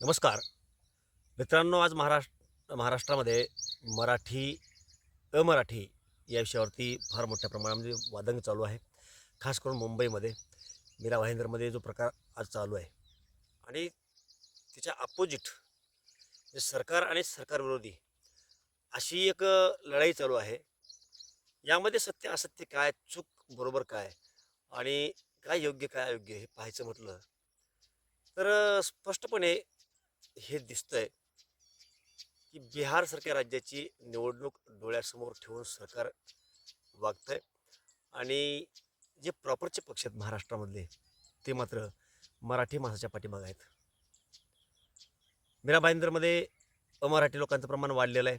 नमस्कार. मित्रांनो आज महाराष्ट्र महाराष्ट्रामध्ये मराठी अमराठी या विषयावरती फार मोठ्या प्रमाणामध्ये वादंग चालू आहे. खास करून मुंबईमध्ये मीरा भाईंदरमध्ये जो प्रकार आज चालू आहे. आणि तिच्या अपोजिट म्हणजे सरकार आणि सरकारविरोधी अशी एक लढाई चालू आहे. यामध्ये सत्य असत्य काय चूक बरोबर काय आणि काय योग्य काय अयोग्य हे पाहायचं म्हटलं तर स्पष्टपणे हे दिसतंय की बिहारसारख्या राज्याची निवडणूक डोळ्यासमोर ठेवून सरकार वागतंय. आणि जे प्रॉपरचे पक्ष आहेत महाराष्ट्रामधले ते मात्र मराठी माणसाच्या पाठीमाग आहेत. मीरा भाईंदरमध्ये अमराठी लोकांचं प्रमाण वाढलेलं आहे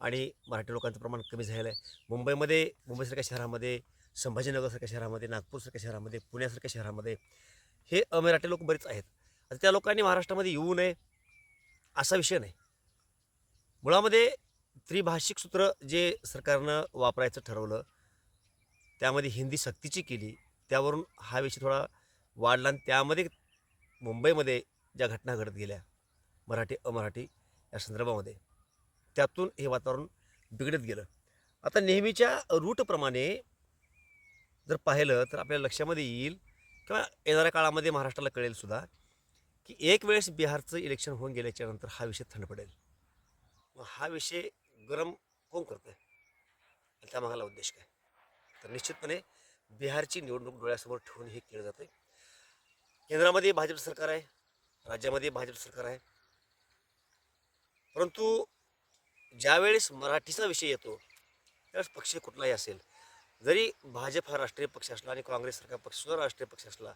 आणि मराठी लोकांचं प्रमाण कमी झालेलं आहे. मुंबईमध्ये मुंबईसारख्या शहरामध्ये संभाजीनगरसारख्या शहरामध्ये नागपूरसारख्या शहरामध्ये पुण्यासारख्या शहरामध्ये हे अमराठी लोक बरेच आहेत. आता त्या लोकांनी महाराष्ट्रामध्ये येऊ नये असा विषय नाही. मुळामध्ये त्रिभाषिक सूत्र जे सरकारनं वापरायचं ठरवलं त्यामध्ये हिंदी सक्तीची केली त्यावरून हा विषय थोडा वाढला आणि त्यामध्ये मुंबईमध्ये ज्या घटना घडत गेल्या मराठी अमराठी या संदर्भामध्ये त्यातून हे वातावरण बिघडत गेलं. आता नेहमीच्या रूटप्रमाणे जर पाहिलं तर आपल्या लक्षामध्ये येईल किंवा येणाऱ्या काळामध्ये महाराष्ट्राला कळेल सुद्धा की एक वेळेस बिहारचं इलेक्शन होऊन गेल्याच्यानंतर हा विषय थंड पडेल. मग हा विषय गरम कोण करतं आहे त्यामागाला उद्देश काय? तर निश्चितपणे बिहारची निवडणूक डोळ्यासमोर ठेवून हे केलं जातं केंद्रामध्ये भाजप सरकार आहे राज्यामध्ये भाजप सरकार आहे. परंतु ज्यावेळेस मराठीचा विषय येतो त्यावेळेस पक्ष कुठलाही असेल जरी भाजप हा राष्ट्रीय पक्ष असला आणि काँग्रेस सरकार पक्ष सुद्धा राष्ट्रीय पक्ष असला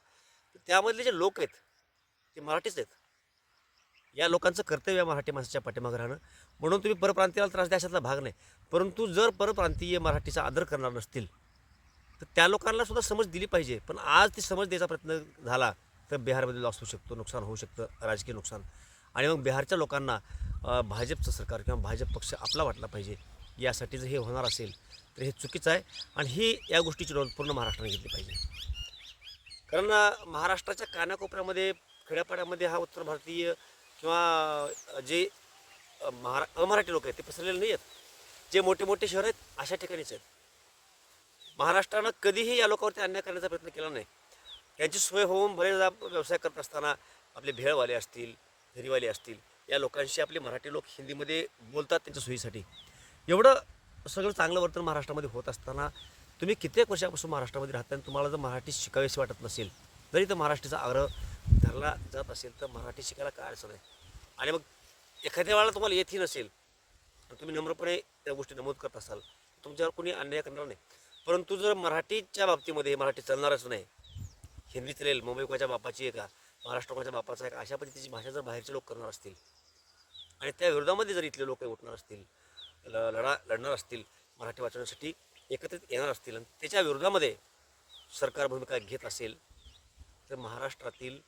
तर त्यामधले जे लोक आहेत ते मराठीच आहेत. या लोकांचं कर्तव्य आहे मराठी माणसाच्या पाठीमागं राहणं. म्हणून तुम्ही परप्रांतीयाला त्रास द्याशातला भाग नाही. परंतु जर परप्रांतीय मराठीचा आदर करणार नसतील तर त्या लोकांना सुद्धा समज दिली पाहिजे. पण आज ती समज द्यायचा प्रयत्न झाला तर बिहारमध्ये लॉस होऊ शकतो नुकसान होऊ शकतं राजकीय नुकसान. आणि मग बिहारच्या लोकांना भाजपचं सरकार किंवा भाजप पक्ष आपला वाटला पाहिजे यासाठी जर हे होणार असेल तर हे चुकीचं आहे. आणि ही या गोष्टीची नोंद पूर्ण महाराष्ट्राने घेतली पाहिजे. कारण महाराष्ट्राच्या कानाकोपऱ्यामध्ये खेड्यापाड्यामध्ये हा उत्तर भारतीय किंवा जे महारा अमराठी लोक आहेत ते पसरलेले नाही आहेत जे मोठे मोठे शहर आहेत अशा ठिकाणीच आहेत. महाराष्ट्रानं कधीही या लोकांवरती अन्याय करण्याचा प्रयत्न केला नाही. त्यांची सोय होऊन बरेचदा व्यवसाय करत असताना आपले भेळवाले असतील फेरीवाले असतील या लोकांशी आपले मराठी लोक हिंदीमध्ये बोलतात त्यांच्या सोयीसाठी. एवढं सगळं चांगलं वर्तन महाराष्ट्रामध्ये होत असताना तुम्ही कित्येक वर्षापासून महाराष्ट्रामध्ये राहता आणि तुम्हाला जर मराठी शिकावीशी वाटत नसेल जरी तर महाराष्ट्राचा आग्रह धरला जात असेल तर मराठी शिकायला काय अडचण आहे? आणि मग एखाद्या वेळेला तुम्हाला येतही नसेल तर तुम्ही नम्रपणे त्या गोष्टी नमूद करत असाल तुमच्यावर कोणी अन्याय करणार नाही. परंतु जर मराठीच्या बाबतीमध्ये मराठी चालणारच नाही हिंदी चालेल मुंबईकोच्या बापाची आहे का? महाराष्ट्राच्या बापाचा आहे का? अशा पद्धतीची भाषा जर बाहेरचे लोक करणार असतील आणि त्या विरोधामध्ये जर इथले लोक उठणार असतील ल- लढा लढणार असतील मराठी वाचवण्यासाठी एकत्रित येणार असतील आणि त्याच्या विरोधामध्ये सरकार भूमिका घेत असेल तर महाराष्ट्रातील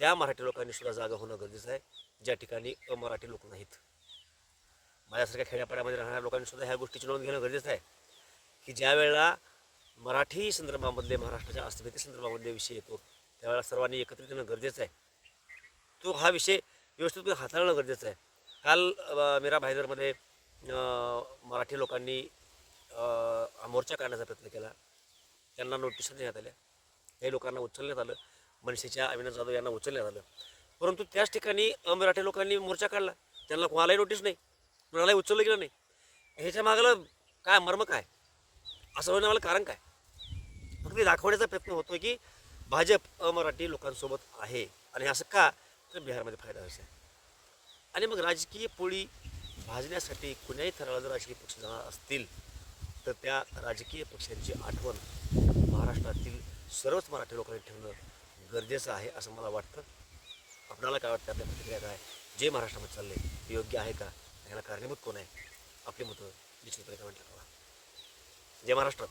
त्या मराठी लोकांनी सुद्धा जागा होणं गरजेचं आहे. ज्या ठिकाणी अमराठी लोक नाहीत. माझ्यासारख्या खेड्यापाड्यामध्ये राहणाऱ्या लोकांनी सुद्धा ह्या गोष्टीची नोंद घेणं गरजेचं आहे. की ज्या वेळेला मराठी संदर्भामधले महाराष्ट्राच्या अस्मिते संदर्भामधले विषय येतो त्यावेळेला सर्वांनी एकत्रित येणं गरजेचं आहे. तो हा विषय व्यवस्थितपणे हाताळणं गरजेचं आहे. काल मीरा भाईदरमध्ये मराठी लोकांनी मोर्चा काढण्याचा प्रयत्न केला. त्यांना नोटीस देण्यात आल्या. काही लोकांना उचलण्यात आलं. मनसेच्या अविनाश जाधव यांना उचलण्यात आलं. परंतु त्याच ठिकाणी अमराठी लोकांनी मोर्चा काढला. त्यांना कोणालाही नोटीस नाही. कोणालाही उचललं गेलं नाही. ह्याच्या मागलं काय मर्म काय? असं होण्यामागलं कारण काय? फक्त ते दाखवण्याचा प्रयत्न होतो की भाजप अमराठी लोकांसोबत आहे. आणि असं का? तर बिहारमध्ये फायदा व्हायचा आहे. आणि मग राजकीय पोळी भाजण्यासाठी कुण्याही थराला जर राजकीय पक्ष जाणार असतील तर त्या राजकीय पक्षांची आठवण महाराष्ट्रातील सर्वच मराठी लोकांनी ठेवणं गरजेचं आहे असं मला वाटतं. आपणाला काय वाटतं? आपल्या प्रतिक्रिया काय? जे महाराष्ट्रामध्ये चालले ते योग्य आहे का? ह्याला कारणीभूत कोण आहे? आपली मतं निश्चितपणे कमेंट करा जय महाराष्ट्र.